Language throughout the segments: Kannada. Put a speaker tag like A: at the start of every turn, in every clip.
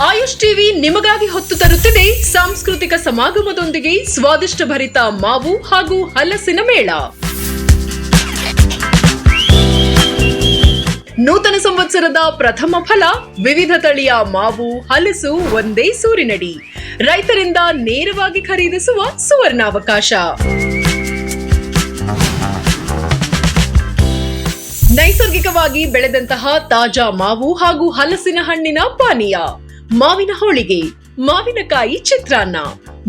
A: ಆಯುಷ್ ಟಿವಿ ನಿಮಗಾಗಿ ಹೊತ್ತು ತರುತ್ತಿದೆ ಸಾಂಸ್ಕೃತಿಕ ಸಮಾಗಮದೊಂದಿಗೆ ಸ್ವಾದಿಷ್ಟ ಭರಿತ ಮಾವು ಹಾಗೂ ಹಲಸಿನ ಮೇಳ. ನೂತನ ಸಂವತ್ಸರದ ಪ್ರಥಮ ಫಲ, ವಿವಿಧ ತಳಿಯ ಮಾವು, ಹಲಸು ಒಂದೇ ಸೂರಿನಡಿ. ರೈತರಿಂದ ನೇರವಾಗಿ ಖರೀದಿಸುವ ಸುವರ್ಣಾವಕಾಶ. ನೈಸರ್ಗಿಕವಾಗಿ ಬೆಳೆದಂತಹ ತಾಜಾ ಮಾವು ಹಾಗೂ ಹಲಸಿನ ಹಣ್ಣಿನ ಪಾನೀಯ. ಮಾವಿನ ಹೋಳಿಗೆ, ಮಾವಿನಕಾಯಿ ಚಿತ್ರಾನ್ನ,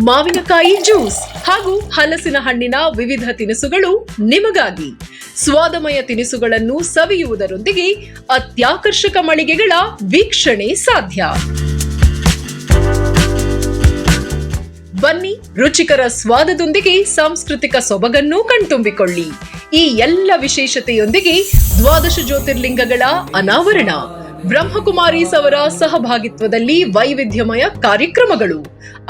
A: ಮಾವಿನಕಾಯಿ ಜ್ಯೂಸ್ ಹಾಗೂ ಹಲಸಿನ ಹಣ್ಣಿನ ವಿವಿಧ ತಿನಿಸುಗಳು ನಿಮಗಾಗಿ. ಸ್ವಾದಮಯ ತಿನಿಸುಗಳನ್ನು ಸವಿಯುವುದರೊಂದಿಗೆ ಅತ್ಯಾಕರ್ಷಕ ಮಳಿಗೆಗಳ ವೀಕ್ಷಣೆ ಸಾಧ್ಯ. ಬನ್ನಿ ರುಚಿಕರ ಸ್ವಾದದೊಂದಿಗೆ ಸಾಂಸ್ಕೃತಿಕ ಸೊಬಗನ್ನು ಕಣ್ತುಂಬಿಕೊಳ್ಳಿ. ಈ ಎಲ್ಲ ವಿಶೇಷತೆಯೊಂದಿಗೆ ದ್ವಾದಶ ಜ್ಯೋತಿರ್ಲಿಂಗಗಳ ಅನಾವರಣ ಬ್ರಹ್ಮಕುಮಾರೀಸ್ ಅವರ ಸಹಭಾಗಿತ್ವದಲ್ಲಿ ವೈವಿಧ್ಯಮಯ ಕಾರ್ಯಕ್ರಮಗಳು,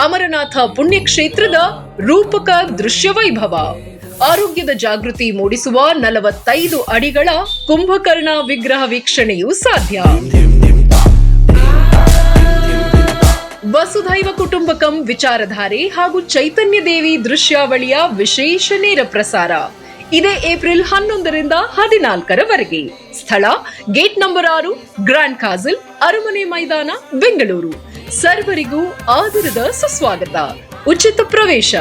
A: ಅಮರನಾಥ ಪುಣ್ಯಕ್ಷೇತ್ರದ ರೂಪಕ ದೃಶ್ಯ ವೈಭವ, ಆರೋಗ್ಯದ ಜಾಗೃತಿ ಮೂಡಿಸುವ ನಲವತ್ತೈದು ಅಡಿಗಳ ಕುಂಭಕರ್ಣ ವಿಗ್ರಹ ವೀಕ್ಷಣೆಯೂ ಸಾಧ್ಯ. ವಸುಧೈವ ಕುಟುಂಬಕಂ ವಿಚಾರಧಾರೆ ಹಾಗೂ ಚೈತನ್ಯ ದೇವಿ ದೃಶ್ಯಾವಳಿಯ ವಿಶೇಷ ನೇರ ಪ್ರಸಾರ. ಇದೇ ಏಪ್ರಿಲ್ ಹನ್ನೊಂದರಿಂದ ಹದಿನಾಲ್ಕರವರೆಗೆ. ಸ್ಥಳ ಗೇಟ್ ನಂಬರ್ ಆರು, ಗ್ರ್ಯಾಂಡ್ ಕಾಜಲ್, ಅರಮನೆ ಮೈದಾನ, ಬೆಂಗಳೂರು. ಸರ್ವರಿಗೂ ಆದರದ ಸುಸ್ವಾಗತ. ಉಚಿತ ಪ್ರವೇಶ.